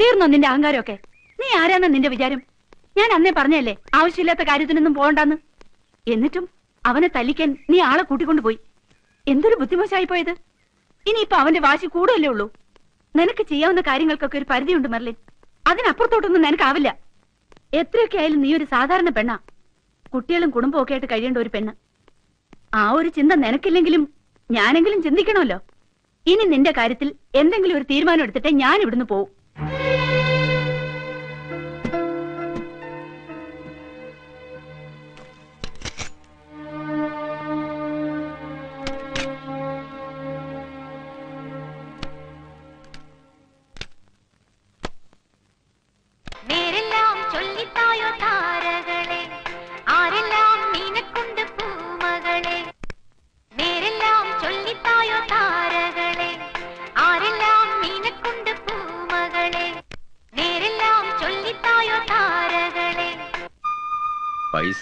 തീർന്നോ നിന്റെ അഹങ്കാരമൊക്കെ? നീ ആരാന്ന നിന്റെ വിചാരം? ഞാൻ അന്നേ പറഞ്ഞല്ലേ ആവശ്യമില്ലാത്ത കാര്യത്തിനൊന്നും പോകണ്ടെന്ന്. എന്നിട്ടും അവനെ തല്ലിക്കാൻ നീ ആളെ കൂട്ടിക്കൊണ്ടുപോയി എന്തൊരു ബുദ്ധിമോശമായി പോയത്? ഇനിയിപ്പൊ അവന്റെ വാശി കൂടുതലേ ഉള്ളൂ? നിനക്ക് ചെയ്യാവുന്ന കാര്യങ്ങൾക്കൊക്കെ ഒരു പരിധിയുണ്ട് മെർലിൻ. അതിനപ്പുറത്തോട്ടൊന്നും നിനക്കാവില്ല. എത്രയൊക്കെ ആയാലും നീ ഒരു സാധാരണ പെണ്ണാ. കുട്ടികളും കുടുംബവും ഒക്കെ ആയിട്ട് കഴിയേണ്ട ഒരു പെണ്ണ്. ആ ഒരു ചിന്ത നിനക്കില്ലെങ്കിലും ഞാനെങ്കിലും ചിന്തിക്കണമല്ലോ. ഇനി നിന്റെ കാര്യത്തിൽ എന്തെങ്കിലും ഒരു തീരുമാനം എടുത്തിട്ടേ ഞാൻ ഇവിടുന്ന് പോവും.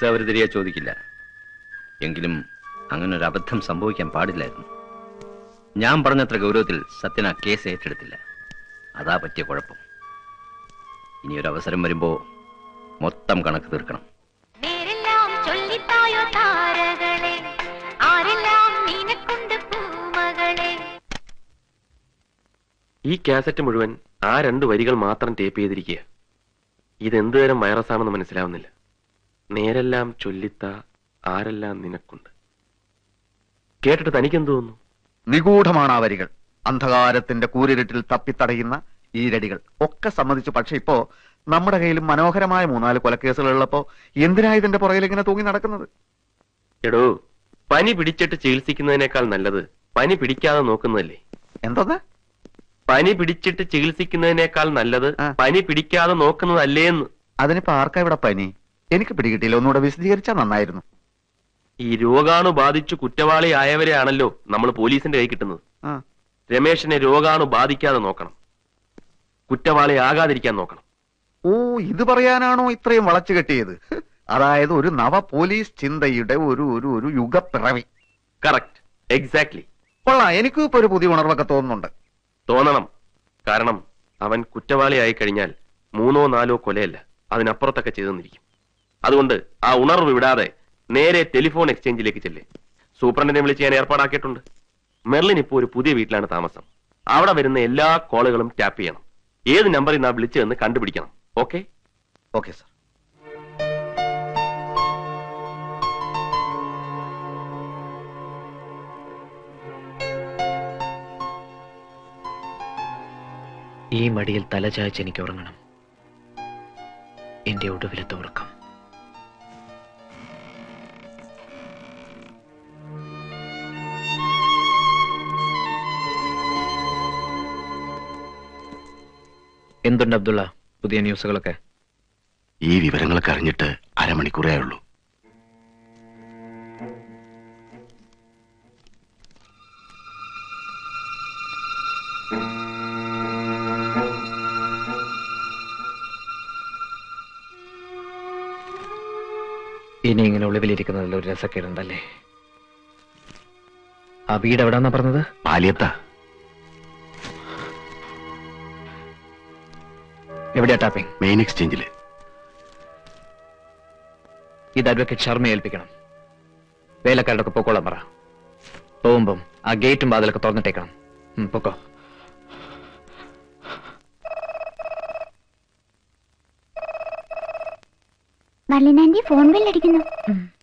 പൈസ അവർ തിരികെ ചോദിക്കില്ല. എങ്കിലും അങ്ങനെ ഒരു അബദ്ധം സംഭവിക്കാൻ പാടില്ലായിരുന്നു. ഞാൻ പറഞ്ഞത്ര ഗൗരവത്തിൽ സത്യന കേസ് ഏറ്റെടുത്തില്ല. അതാ പറ്റിയ കുഴപ്പം. ഇനി ഒരു അവസരം വരുമ്പോ മൊത്തം കണക്ക് തീർക്കണം. നേരെല്ലാം ചൊല്ലിത്തായോ താരകളെ ആരെല്ലാം നിനക്കുണ്ട് പൂമകളെ. ഈ കാസറ്റ് മുഴുവൻ ആ രണ്ട് വരികൾ മാത്രം ടേപ്പ് ചെയ്തിരിക്കുക. ഇതെന്ത് തരം വൈറസ് ആണെന്ന് മനസ്സിലാവുന്നില്ല. നേരെല്ലാം ചൊല്ലിത്ത ആരെല്ലാം നിനക്കുണ്ട്? കേട്ടിട്ട് തനിക്കെന്ത് തോന്നുന്നു? നിഗൂഢമാണ് ആ വരികൾ അന്ധകാരത്തിന്റെ കൂരിരുട്ടിൽ തപ്പിത്തടയുന്ന ഈരടികൾ. ഒക്കെ സമ്മതിച്ചു. പക്ഷെ ഇപ്പോ നമ്മുടെ കയ്യിൽ മനോഹരമായ മൂന്നാൽ കൊലക്കേസുകൾ ഉള്ളപ്പോ എന്തിനാ ഇതിന്റെ പുറകിൽ ഇങ്ങനെ തൂങ്ങി നടക്കുന്നത്? എടോ പനി പിടിച്ചിട്ട് ചികിത്സിക്കുന്നതിനേക്കാൾ നല്ലത് പനി പിടിക്കാതെ നോക്കുന്നതല്ലേ? എന്തോന്ന് പനി പിടിച്ചിട്ട് ചികിത്സിക്കുന്നതിനേക്കാൾ നല്ലത് ആ. പനി പിടിക്കാതെ നോക്കുന്നതല്ലേന്ന്. അതിനിപ്പോ ആർക്കാ ഇവിടെ പനി? എനിക്ക് പിടികിട്ടിയില്ല. ഒന്നുകൂടെ വിശദീകരിച്ചാൽ നന്നായിരുന്നു. ഈ രോഗാണു ബാധിച്ചു കുറ്റവാളിയായവരെയാണല്ലോ നമ്മൾ പോലീസിന്റെ കൈ കിട്ടുന്നത്. ആ. രമേശിനെ രോഗാണു ബാധിക്കാതെ നോക്കണം. കുറ്റവാളി ആകാതിരിക്കാൻ നോക്കണം. ഓ ഇത് പറയാനാണോ ഇത്രയും വളച്ചു കെട്ടിയത്? അതായത് ഒരു നവ പോലീസ് ചിന്തയുടെ ഒരു ഒരു ഒരു യുഗപ്പിറവി. കറക്റ്റ്. എക്സാക്ട്ലി. കൊള്ളാം. എനിക്കും ഇപ്പൊ ഒരു പുതിയ ഉണർവൊക്കെ തോന്നുന്നുണ്ട്. തോന്നണം. കാരണം അവൻ കുറ്റവാളിയായി കഴിഞ്ഞാൽ മൂന്നോ നാലോ കൊലയല്ല. അതിനപ്പുറത്തൊക്കെ ചെയ്തെന്നിരിക്കും അതുകൊണ്ട് ആ ഉണർവ് വിടാതെ നേരെ ടെലിഫോൺ എക്സ്ചേഞ്ചിലേക്ക് ചെല്ലേ. സൂപ്രണ്ടിനെ വിളിച്ച് ഞാൻ ഏർപ്പാടാക്കിയിട്ടുണ്ട്. മെർലിൻ ഇപ്പോൾ ഒരു പുതിയ വീട്ടിലാണ് താമസം. അവിടെ വരുന്ന എല്ലാ കോളുകളും ടാപ്പ് ചെയ്യണം. ഏത് നമ്പറിൽ നിന്നാ വിളിച്ചതെന്ന് കണ്ടുപിടിക്കണം. ഓക്കെ? Okay sir. ഈ മടിയിൽ തലചായ്ച്ച് എനിക്ക് ഉറങ്ങണം. എന്റെ ഒടുവിലത്തെ ഉറക്കം. എന്തുണ്ട് അബ്ദുള്ള? പുതിയ ന്യൂസുകളൊക്കെ. ഈ വിവരങ്ങളൊക്കെ അറിഞ്ഞിട്ട് അരമണിക്കൂറേ ഉള്ളൂ. ഇനി ഇങ്ങനെ ഒളിവിലിരിക്കുന്നതിൽ ഒരു രസക്കേടുണ്ടല്ലേ? ആ വീട് എവിടാന്നാ പറഞ്ഞത്? പാലിയത്ത. എവിടെയാ ടാപ്പിംഗ്? മെയിൻ എക്സ്ചേഞ്ചിൽ. ഇത് അഡ്വക്കേറ്റ് ശർമ്മയെ ഏൽപ്പിക്കണം. വേലക്കാരുടെ ഒക്കെ പൊക്കോളാൻ പറ. പോകുമ്പം ആ ഗേറ്റും വാതിലൊക്കെ തുറന്നിട്ടേക്കണം. പൊക്കോ. മലിനാന്റി ഫോൺ ബെല്ലടിക്കുന്നു.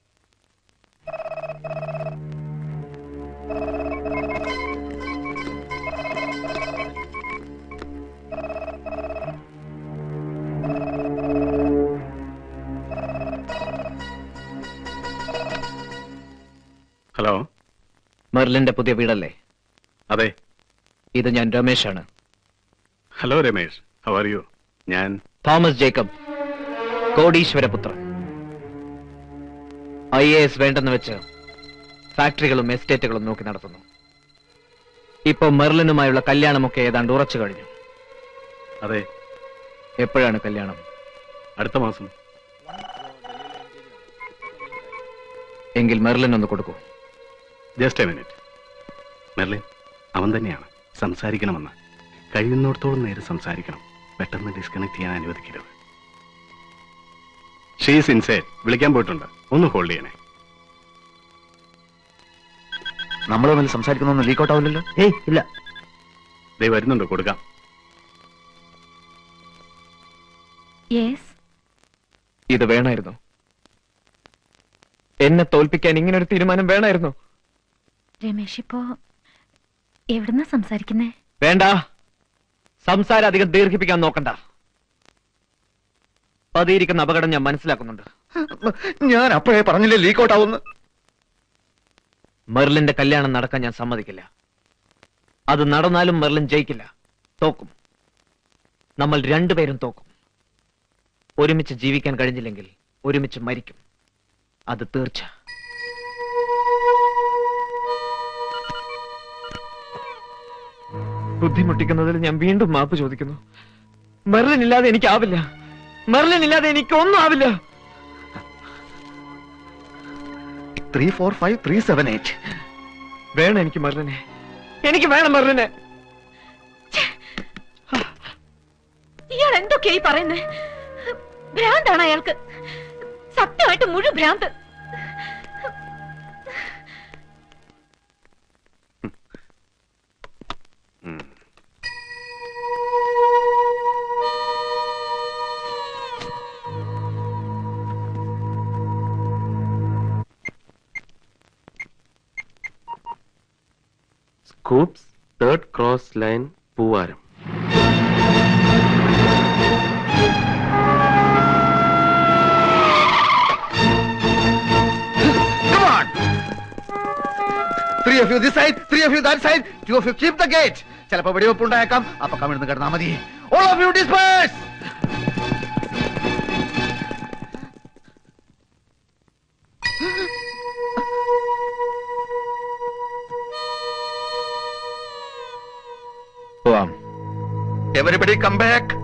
മെർലിന്റെ പുതിയ വീടല്ലേ? അതെ. ഇത് ഞാൻ രമേശാണ്. Hello Ramesh. How are you ഞാൻ തോമസ് ജേക്കബ് കോടീശ്വരപുത്രൻ. ഐ എ എസ് വേണ്ടെന്ന് വെച്ച് ഫാക്ടറികളും എസ്റ്റേറ്റുകളും നോക്കി നടത്തുന്നു. ഇപ്പൊ മെർലിനുമായുള്ള കല്യാണമൊക്കെ ഏതാണ്ട് ഉറച്ചു കഴിഞ്ഞു. അതെ. എപ്പോഴാണ് കല്യാണം? അടുത്ത മാസം. എങ്കിൽ മെർലിൻ ഒന്ന് കൊടുക്കൂ. Just A minute. മെർലിൻ അവൻ തന്നെയാണ്. സംസാരിക്കണമെന്ന്. കഴിയുന്നിടത്തോളം നേരെ സംസാരിക്കണം. പെട്ടെന്ന് ഡിസ്കണക്ട് ചെയ്യാൻ അനുവദിക്കരുത്. ഷീസ് ഇൻസൈഡ് വിളിക്കാൻ പോയിട്ടുണ്ട്. ഒന്ന് ഹോൾഡ് ചെയ്യണേ. നമ്മൾ തമ്മിൽ സംസാരിക്കുന്നൊന്നും ലീക്കൗട്ട് ആവില്ലല്ലോ? ഏയ് ഇല്ല. ദേ വരുന്നുണ്ട്. കൊടുക്കാം. യെസ് ഇത് വേണമായിരുന്നു എന്നെ തോൽപ്പിക്കാൻ ഇങ്ങനെ ഒരു തീരുമാനം വേണമായിരുന്നു രമേശ് ഇപ്പോ എവിടുന്നാ സംസാരിക്കുന്നേ? വേണ്ട. സംസാരം അധികം ദീർഘിപ്പിക്കാൻ നോക്കണ്ട. പതിയിരിക്കുന്ന അപകടം ഞാൻ മനസ്സിലാക്കുന്നുണ്ട്. ഞാൻ അപ്പോഴേ പറഞ്ഞില്ലേ ലീക്കൗട്ട് ആവുന്നു മെർലിന്റെ കല്യാണം നടക്കാൻ ഞാൻ സമ്മതിക്കില്ല. അത് നടന്നാലും മെർലിൻ ജയിക്കില്ല. തോക്കും. നമ്മൾ രണ്ടുപേരും തോക്കും. ഒരുമിച്ച് ജീവിക്കാൻ കഴിഞ്ഞില്ലെങ്കിൽ ഒരുമിച്ച് മരിക്കും. അത് തീർച്ച. ബുദ്ധിമുട്ടിക്കുന്നതിൽ ഞാൻ വീണ്ടും മാപ്പ് ചോദിക്കുന്നു. മെർലിൻ ഇല്ലാതെ എനിക്കാവില്ല. മെർലിൻ ഇല്ലാതെ എനിക്ക് ഒന്നും ആവില്ല. Three four five three seven eight വേണം എനിക്ക് മെർലിനെ. എനിക്ക് വേണം മെർലിനെ. ഇയാൾ എന്തൊക്കെയായി പറയുന്നേ? ഭ്രാന്താണ് അയാൾക്ക്. സത്യമായിട്ട് മുഴുവൻ ഭ്രാന്ത്. ക്രോസ് ലൈൻ പൂവാരം Come on! Three of you this side, three of you that side, two of you keep the gate. ചിലപ്പോ വെടിവെപ്പ് ഉണ്ടായേക്കാം അപ്പൊ കമിഴ്ന്ന് കിടന്നാ മതി all of you disperse everybody come back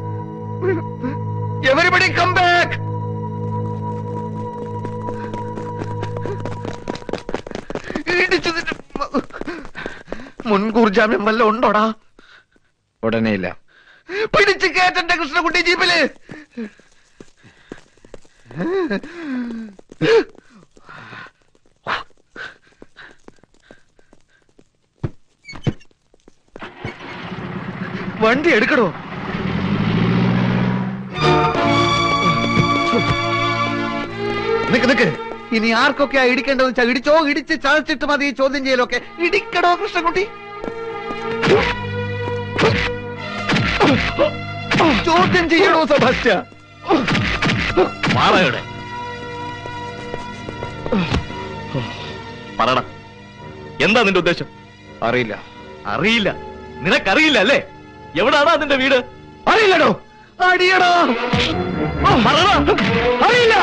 everybody come back മുൻകൂർ ജാമ്യം വല്ല ഉണ്ടോടാ? ഉടനെ ഇല്ല. പിടിച്ചു കേട്ടന്റെ കൃഷ്ണകുട്ടി ജീപ്പിൽ. വണ്ടി എടുക്കണോ നിക്ക് നിക്ക്. ഇനി ആർക്കൊക്കെയാ ഇടിക്കേണ്ടത് വെച്ചാൽ ഇടിച്ചോ ഇടിച്ച് ചതച്ചിട്ട് മതി ഈ ചോദ്യം ചെയ്യലൊക്കെ. ഇടിക്കടോ കൃഷ്ണൻകുട്ടി. ചോദ്യം ചെയ്യണോ സഭാസ്റ്റ മാറയുടെ പറയണ. എന്താ നിന്റെ ഉദ്ദേശം? അറിയില്ല. അറിയില്ല. നിനക്കറിയില്ല അല്ലേ? എവിടാണ് അതിന്റെ വീട്? അറിയില്ലടോ. അടിയടോ. അറിയില്ല.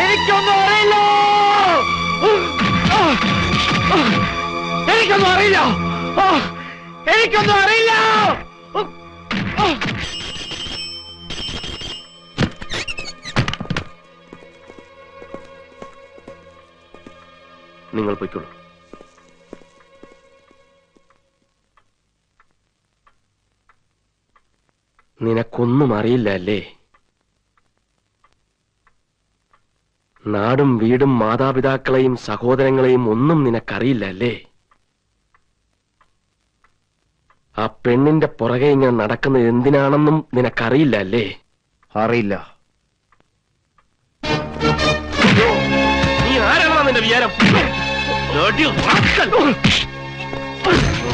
എനിക്കൊന്നും അറിയില്ല. എനിക്കൊന്നും അറിയില്ല. എനിക്കൊന്നും അറിയില്ല. നിങ്ങൾ പൊയ്ക്കോളൂ. നിനക്കൊന്നും അറിയില്ല അല്ലേ? നാടും വീടും മാതാപിതാക്കളെയും സഹോദരങ്ങളെയും ഒന്നും നിനക്കറിയില്ല അല്ലേ? ആ പെണ്ണിന്റെ പുറകെ ഇങ്ങനെ നടക്കുന്നത് എന്തിനാണെന്നും നിനക്കറിയില്ല അല്ലേ? അറിയില്ല.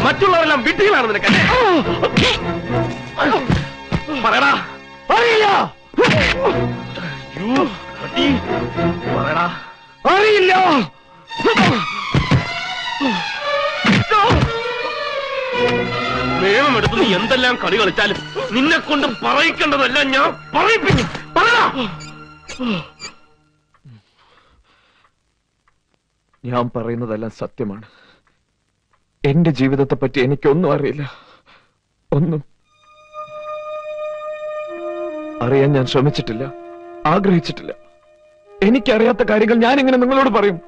മറ്റുള്ളവരെല്ലാം വിട്ടികളാണ് നിനക്ക് പറയടാ. അറിയില്ല. പറയടാ. അറിയില്ല. നിയമമെടുത്ത് നീ എന്തെല്ലാം കളി കളിച്ചാലും നിന്നെ കൊണ്ട് പറയിക്കേണ്ടതെല്ലാം ഞാൻ പറയിപ്പിക്കും. പറയടാ. ഞാൻ പറയുന്നതെല്ലാം സത്യമാണ്. എന്റെ ജീവിതത്തെ പറ്റി എനിക്കൊന്നും അറിയില്ല. ഒന്നും അറിയാൻ ഞാൻ ശ്രമിച്ചിട്ടില്ല. ആഗ്രഹിച്ചിട്ടില്ല. എനിക്കറിയാത്ത കാര്യങ്ങൾ ഞാൻ എങ്ങനെ നിങ്ങളോട് പറയും.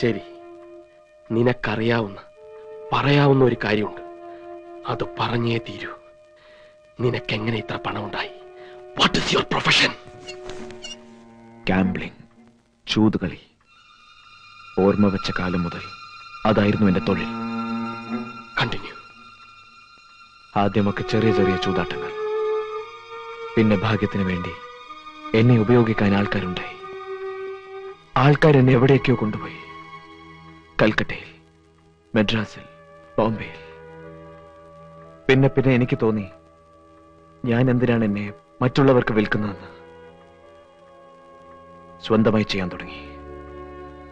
ശരി. നിനക്കറിയാവുന്ന പറയാവുന്ന ഒരു കാര്യമുണ്ട്. അത് പറഞ്ഞേ തീരൂ. നിനക്കെങ്ങനെ ഇത്ര പണം ഉണ്ടായി what is your profession gambling ചൂതുകളി. ഓർമ്മ വെച്ച കാലം മുതൽ അതായിരുന്നു എന്റെ തൊഴിൽ. കണ്ടിന്യൂ ആദ്യമൊക്കെ ചെറിയ ചെറിയ ചൂതാട്ടങ്ങൾ. പിന്നെ ഭാഗ്യത്തിന് വേണ്ടി എന്നെ ഉപയോഗിക്കാൻ ആൾക്കാരുണ്ടായി. ആൾക്കാർ എന്നെ എവിടെയൊക്കെയോ കൊണ്ടുപോയി. കൽക്കട്ടയിൽ മദ്രാസിൽ ബോംബെയിൽ. പിന്നെ പിന്നെ എനിക്ക് തോന്നി ഞാൻ എന്തിനാണ് എന്നെ മറ്റുള്ളവർക്ക് വിൽക്കുന്നതെന്ന്. സ്വന്തമായി ചെയ്യാൻ തുടങ്ങി.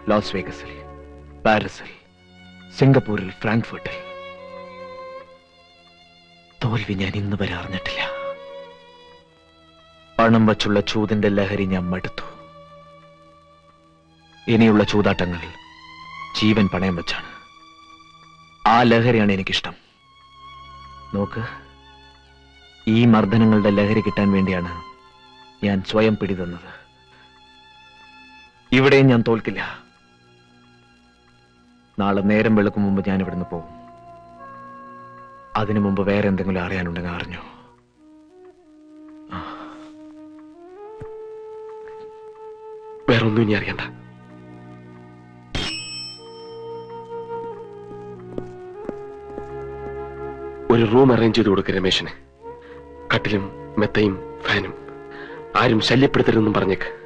ലോസ് വേഗസിൽ പാരീസിൽ സിംഗപ്പൂരിൽ ഫ്രാങ്ക്ഫർട്ടിൽ തോൽവി ഞാൻ ഇന്ന് വരെ അറിഞ്ഞിട്ടില്ല. പണം വച്ചുള്ള ചൂതിന്റെ ലഹരി ഞാൻ മടുത്തു. ഇനിയുള്ള ചൂതാട്ടങ്ങൾ ജീവൻ പണയം വെച്ചാണ്. ആ ലഹരിയാണ് എനിക്കിഷ്ടം. നോക്ക് ഈ മർദ്ദനങ്ങളുടെ ലഹരി കിട്ടാൻ വേണ്ടിയാണ് ഞാൻ സ്വയം പിടിതന്നത്. ഇവിടെയും ഞാൻ തോൽക്കില്ല. നാളെ നേരം വെളുക്കും മുമ്പ് ഞാൻ ഇവിടുന്ന് പോകും. അതിനു മുമ്പ് വേറെ എന്തെങ്കിലും അറിയാനുണ്ടെങ്കിൽ അറിഞ്ഞോ? വേറൊന്നും ഇനി അറിയണ്ട. ഒരു റൂം അറേഞ്ച് ചെയ്ത് കൊടുക്കുക രമേശന്. കട്ടിലും മെത്തയും ഫാനും. ആരും ശല്യപ്പെടുത്തരുതെന്നും പറഞ്ഞേക്ക്.